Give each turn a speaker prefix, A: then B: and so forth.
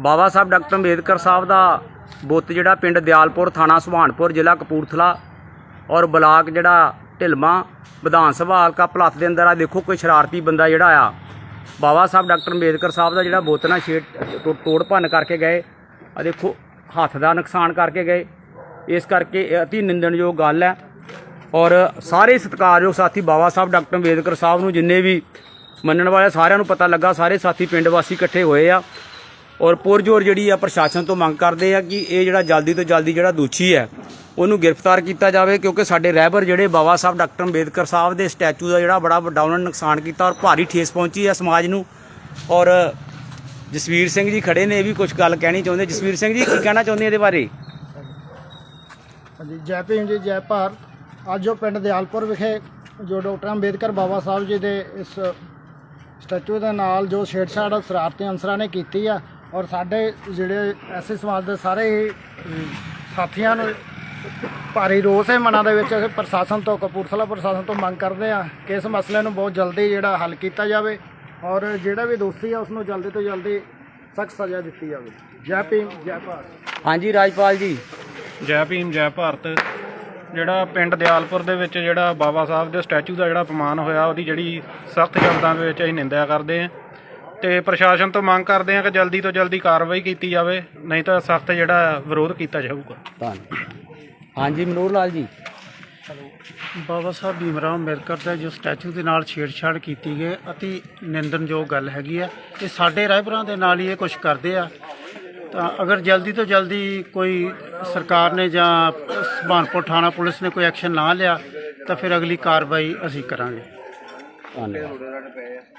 A: ਬਾਬਾ ਸਾਹਿਬ doctor Ambedkar ਸਾਹਿਬ ਦਾ ਬੁੱਤ ਜਿਹੜਾ ਪਿੰਡ ਦਿਆਲਪੁਰ ਥਾਣਾ ਸੁਭਾਨਪੁਰ ਜ਼ਿਲ੍ਹਾ ਕਪੂਰਥਲਾ ਔਰ ਬਲਾਕ ਜਿਹੜਾ ਢਿਲਮਾ ਵਿਧਾਨ ਸਭਾ ਹਲਕਾ ਭਲੱਥ ਦੇ ਅੰਦਰ ਆ, ਦੇਖੋ ਕੋਈ ਸ਼ਰਾਰਤੀ ਬੰਦਾ ਜਿਹੜਾ ਆ, ਬਾਬਾ ਸਾਹਿਬ ਡਾਕਟਰ ਅੰਬੇਦਕਰ ਸਾਹਿਬ ਦਾ ਜਿਹੜਾ ਬੁੱਤ ਨਾ ਛੇੜ ਟੋ- ਤੋੜ ਭੰਨ ਕਰਕੇ ਗਏ, ਆ ਦੇਖੋ ਹੱਥ ਦਾ ਨੁਕਸਾਨ ਕਰਕੇ ਗਏ, ਇਸ ਕਰਕੇ ਇਹ ਅਤੀ ਨਿੰਦਣਯੋਗ ਗੱਲ ਹੈ ਔਰ ਸਾਰੇ ਸਤਿਕਾਰਯੋਗ ਸਾਥੀ ਬਾਬਾ ਸਾਹਿਬ ਡਾਕਟਰ ਅੰਬੇਦਕਰ ਸਾਹਿਬ ਨੂੰ ਜਿੰਨੇ ਵੀ ਮੰਨਣ ਵਾਲੇ ਸਾਰਿਆਂ ਨੂੰ ਪਤਾ ਲੱਗਾ, ਸਾਰੇ ਸਾਥੀ ਪਿੰਡ ਵਾਸੀ ਇਕੱਠੇ ਹੋਏ ਆ ਔਰ ਪੁਰਜੋਰ ਜਿਹੜੀ ਆ ਪ੍ਰਸ਼ਾਸਨ ਤੋਂ ਮੰਗ ਕਰਦੇ ਆ ਕਿ ਇਹ ਜਿਹੜਾ ਜਲਦੀ ਤੋਂ ਜਲਦੀ ਜਿਹੜਾ ਦੋਸ਼ੀ ਹੈ, ਉਹਨੂੰ ਗ੍ਰਿਫਤਾਰ ਕੀਤਾ ਜਾਵੇ, ਕਿਉਂਕਿ ਸਾਡੇ ਰਹਿਬਰ ਜਿਹੜੇ ਬਾਬਾ ਸਾਹਿਬ ਡਾਕਟਰ ਅੰਬੇਦਕਰ ਸਾਹਿਬ ਦੇ ਸਟੈਚੂ ਦਾ ਜਿਹੜਾ ਬੜਾ ਵੱਡਾ ਉਹਨਾਂ ਨੇ ਨੁਕਸਾਨ ਕੀਤਾ ਔਰ ਭਾਰੀ ਠੇਸ ਪਹੁੰਚੀ ਹੈ ਸਮਾਜ ਨੂੰ। ਔਰ ਜਸਵੀਰ ਸਿੰਘ ਜੀ ਖੜੇ ਨੇ, ਇਹ ਵੀ ਕੁਝ ਗੱਲ ਕਹਿਣੀ ਚਾਹੁੰਦੇ। ਜਸਵੀਰ ਸਿੰਘ ਜੀ, ਕੀ ਕਹਿਣਾ ਚਾਹੁੰਦੇ ਇਹਦੇ ਬਾਰੇ?
B: ਹਾਂਜੀ, ਜੈ ਭੀਮ ਜੀ, ਜੈ ਭਾਰਤ। ਅੱਜ ਜੋ ਪਿੰਡ ਦਿਆਲਪੁਰ ਵਿਖੇ ਜੋ ਡਾਕਟਰ ਅੰਬੇਦਕਰ ਬਾਬਾ ਸਾਹਿਬ ਜੀ ਦੇ ਇਸ ਸਟੈਚੂ ਦੇ ਨਾਲ ਜੋ ਛੇੜਛਾੜ, ਸ਼ਰਾਰਤੀ ਅਨਸਰਾਂ ਨੇ ਕੀਤੀ ਆ ਔਰ ਸਾਡੇ ਜਿਹੜੇ ਐਸੇ ਸਮਾਜ ਦੇ ਸਾਰੇ ਹੀ ਸਾਥੀਆਂ ਨੂੰ ਭਾਰੀ ਰੋਸ ਹੈ ਮਨਾਂ ਦੇ ਵਿੱਚ। ਅਸੀਂ ਪ੍ਰਸ਼ਾਸਨ ਤੋਂ ਕਪੂਰਥਲਾ ਪ੍ਰਸ਼ਾਸਨ ਤੋਂ ਮੰਗ ਕਰਦੇ ਆ ਕਿ ਇਸ ਮਸਲੇ ਨੂੰ ਬਹੁਤ ਜਲਦੀ ਜਿਹੜਾ ਹੱਲ ਕੀਤਾ ਜਾਵੇ ਔਰ ਜਿਹੜਾ ਵੀ ਦੋਸ਼ੀ ਆ ਉਸ ਨੂੰ ਜਲਦੀ ਤੋਂ ਜਲਦੀ ਸਖਤ ਸਜ਼ਾ ਦਿੱਤੀ ਜਾਵੇ। ਜੈ ਭੀਮ ਜੈ ਭਾਰਤ।
A: ਹਾਂਜੀ ਰਾਜਪਾਲ ਜੀ।
C: ਜੈ ਭੀਮ ਜੈ ਭਾਰਤ। ਜਿਹੜਾ ਪਿੰਡ ਦਿਆਲਪੁਰ ਦੇ ਵਿੱਚ ਜਿਹੜਾ ਬਾਬਾ ਸਾਹਿਬ ਦੇ ਸਟੈਚੂ ਦਾ ਜਿਹੜਾ ਅਪਮਾਨ ਹੋਇਆ ਉਹਦੀ ਜਿਹੜੀ ਸਖਤ ਸ਼ਬਦਾਂ ਦੇ ਵਿੱਚ ਅਸੀਂ ਨਿੰਦਿਆ ਕਰਦੇ ਹਾਂ। ਤੇ ਪ੍ਰਸ਼ਾਸਨ ਤੋਂ ਮੰਗ ਕਰਦੇ ਹਾਂ ਕਿ ਜਲਦੀ ਤੋਂ ਜਲਦੀ ਕਾਰਵਾਈ ਕੀਤੀ ਜਾਵੇ ਨਹੀਂ ਤਾਂ ਸਖਤ ਜਿਹੜਾ ਵਿਰੋਧ ਕੀਤਾ ਜਾਊਗਾ।
A: ਧੰਨਵਾਦ। ਹਾਂਜੀ ਮਨੂਰ ਲਾਲ ਜੀ।
D: ਬਾਬਾ ਸਾਹਿਬ ਭੀਮਰਾਓ ਅੰਬੇਦਕਰ ਦਾ ਜੋ ਸਟੈਚੂ ਦੇ ਨਾਲ ਛੇੜਛਾੜ ਕੀਤੀ ਗਈ ਅਤੀ ਨਿੰਦਣਯੋਗ ਗੱਲ ਹੈਗੀ ਆ। ਇਹ ਸਾਡੇ ਰਾਹਬਰਾਂ ਦੇ ਨਾਲ ਹੀ ਇਹ ਕੁਝ ਕਰਦੇ ਆ। ਤਾਂ ਅਗਰ ਜਲਦੀ ਤੋਂ ਜਲਦੀ ਕੋਈ ਸਰਕਾਰ ਨੇ ਜਾਂ ਸੁਭਾਨਪੁਰ ਥਾਣਾ ਪੁਲਿਸ ਨੇ ਕੋਈ ਐਕਸ਼ਨ ਨਾ ਲਿਆ ਤਾਂ ਫਿਰ ਅਗਲੀ ਕਾਰਵਾਈ ਅਸੀਂ ਕਰਾਂਗੇ।
A: ਧੰਨਵਾਦ।